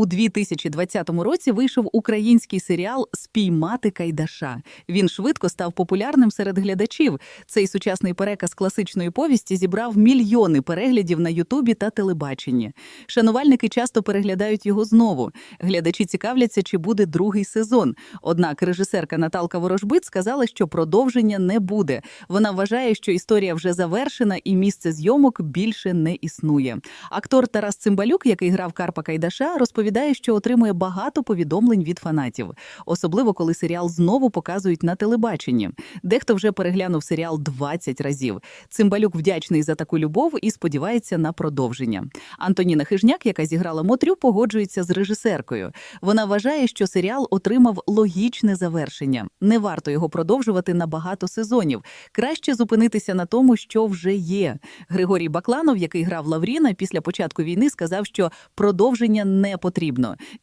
У 2020 році вийшов український серіал Спіймати Кайдаша. Він швидко став популярним серед глядачів. Цей сучасний переказ класичної повісті зібрав мільйони переглядів на Ютубі та телебаченні. Шанувальники часто переглядають його знову. Глядачі цікавляться, чи буде другий сезон. Однак режисерка Наталка Ворожбит сказала, що продовження не буде. Вона вважає, що історія вже завершена і місце зйомок більше не існує. Актор Тарас Цимбалюк, який грав Карпа Кайдаша, розповідає, що отримує багато повідомлень від фанатів, особливо коли серіал знову показують на телебаченні. Дехто вже переглянув серіал 20 разів. Цимбалюк вдячний за таку любов і сподівається на продовження. Антоніна Хижняк, яка зіграла Мотрю, погоджується з режисеркою. Вона вважає, що серіал отримав логічне завершення. Не варто його продовжувати на багато сезонів. Краще зупинитися на тому, що вже є. Григорій Бакланов, який грав Лавріна, після початку війни сказав, що продовження не потрібно.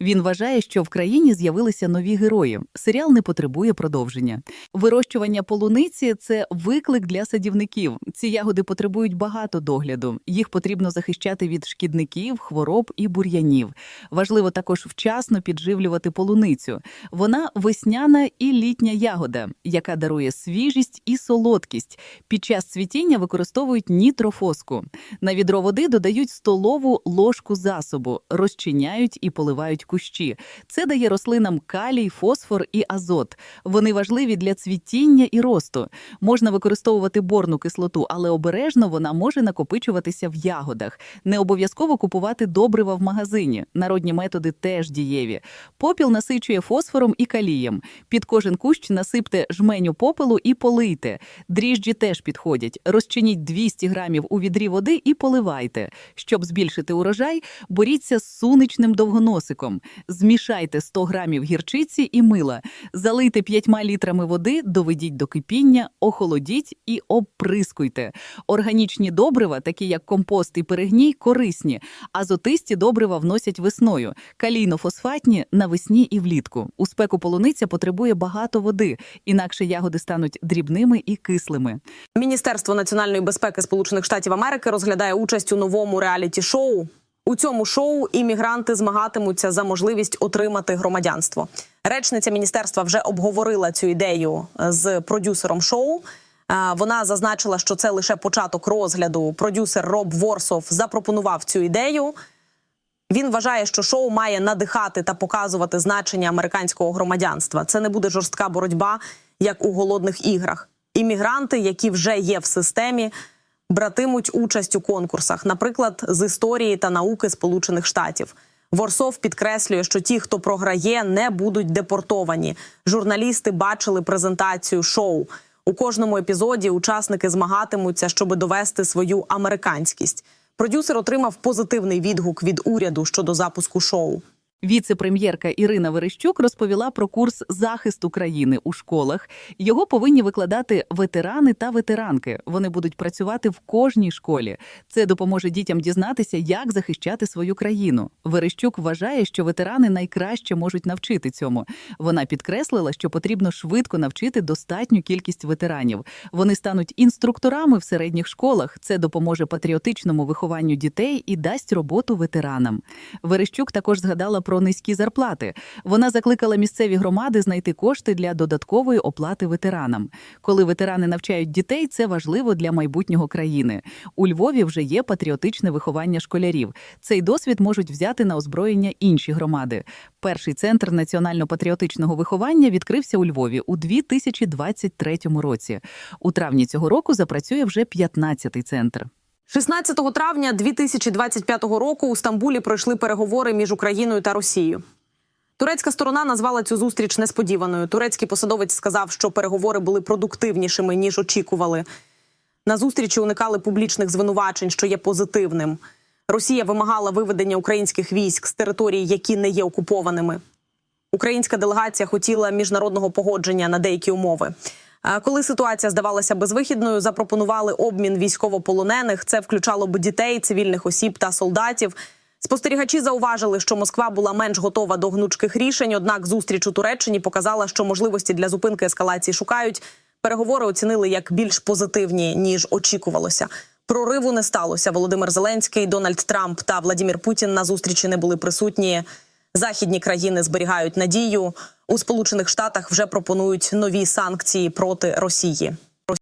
Він вважає, що в країні з'явилися нові герої. Серіал не потребує продовження. Вирощування полуниці це виклик для садівників. Ці ягоди потребують багато догляду. Їх потрібно захищати від шкідників, хвороб і бур'янів. Важливо також вчасно підживлювати полуницю. Вона весняна і літня ягода, яка дарує свіжість і солодкість. Під час цвітіння використовують нітрофоску. На відро води додають столову ложку засобу, розчиняють і поливають кущі. Це дає рослинам калій, фосфор і азот. Вони важливі для цвітіння і росту. Можна використовувати борну кислоту, але обережно вона може накопичуватися в ягодах. Не обов'язково купувати добрива в магазині. Народні методи теж дієві. Попіл насичує фосфором і калієм. Під кожен кущ насипте жменю попелу і полийте. Дріжджі теж підходять. Розчиніть 200 грамів у відрі води і поливайте. Щоб збільшити урожай, боріться з суничним довгоносиком. Змішайте 100 грамів гірчиці і мила. Залийте 5 літрами води, доведіть до кипіння, охолодіть і оприскуйте. Органічні добрива, такі як компост і перегній, корисні. Азотисті добрива вносять весною, калійно-фосфатні навесні і влітку. У спеку полуниця потребує багато води, інакше ягоди стануть дрібними і кислими. Міністерство національної безпеки Сполучених Штатів Америки розглядає участь у новому реаліті-шоу. У цьому шоу іммігранти змагатимуться за можливість отримати громадянство. Речниця міністерства вже обговорила цю ідею з продюсером шоу. Е, Вона зазначила, що це лише початок розгляду. Продюсер Роб Ворсов запропонував цю ідею. Він вважає, що шоу має надихати та показувати значення американського громадянства. Це не буде жорстка боротьба, як у голодних іграх. Іммігранти, які вже є в системі, братимуть участь у конкурсах, наприклад, з історії та науки Сполучених Штатів. Ворсов підкреслює, що ті, хто програє, не будуть депортовані. Журналісти бачили презентацію шоу. У кожному епізоді учасники змагатимуться, щоб довести свою американськість. Продюсер отримав позитивний відгук від уряду щодо запуску шоу. Віце-прем'єрка Ірина Верещук розповіла про курс захисту країни у школах. Його повинні викладати ветерани та ветеранки. Вони будуть працювати в кожній школі. Це допоможе дітям дізнатися, як захищати свою країну. Верещук вважає, що ветерани найкраще можуть навчити цьому. Вона підкреслила, що потрібно швидко навчити достатню кількість ветеранів. Вони стануть інструкторами в середніх школах. Це допоможе патріотичному вихованню дітей і дасть роботу ветеранам. Верещук також згадала про низькі зарплати. Вона закликала місцеві громади знайти кошти для додаткової оплати ветеранам. Коли ветерани навчають дітей, це важливо для майбутнього країни. У Львові вже є патріотичне виховання школярів. Цей досвід можуть взяти на озброєння інші громади. Перший центр національно-патріотичного виховання відкрився у Львові у 2023 році. У травні цього року запрацює вже 15-й центр. 16 травня 2025 року у Стамбулі пройшли переговори між Україною та Росією. Турецька сторона назвала цю зустріч несподіваною. Турецький посадовець сказав, що переговори були продуктивнішими ніж очікували. На зустрічі уникали публічних звинувачень, що є позитивним. Росія вимагала виведення українських військ з територій, які не є окупованими. Українська делегація хотіла міжнародного погодження на деякі умови. А Коли ситуація здавалася безвихідною, запропонували обмін військовополонених. Це включало б дітей, цивільних осіб та солдатів. Спостерігачі зауважили, що Москва була менш готова до гнучких рішень. Однак зустріч у Туреччині показала, що можливості для зупинки ескалації шукають. Переговори оцінили як більш позитивні ніж очікувалося. Прориву не сталося. Володимир Зеленський, Дональд Трамп та Владімір Путін на зустрічі не були присутні. Західні країни зберігають надію. У Сполучених Штатах вже пропонують нові санкції проти Росії.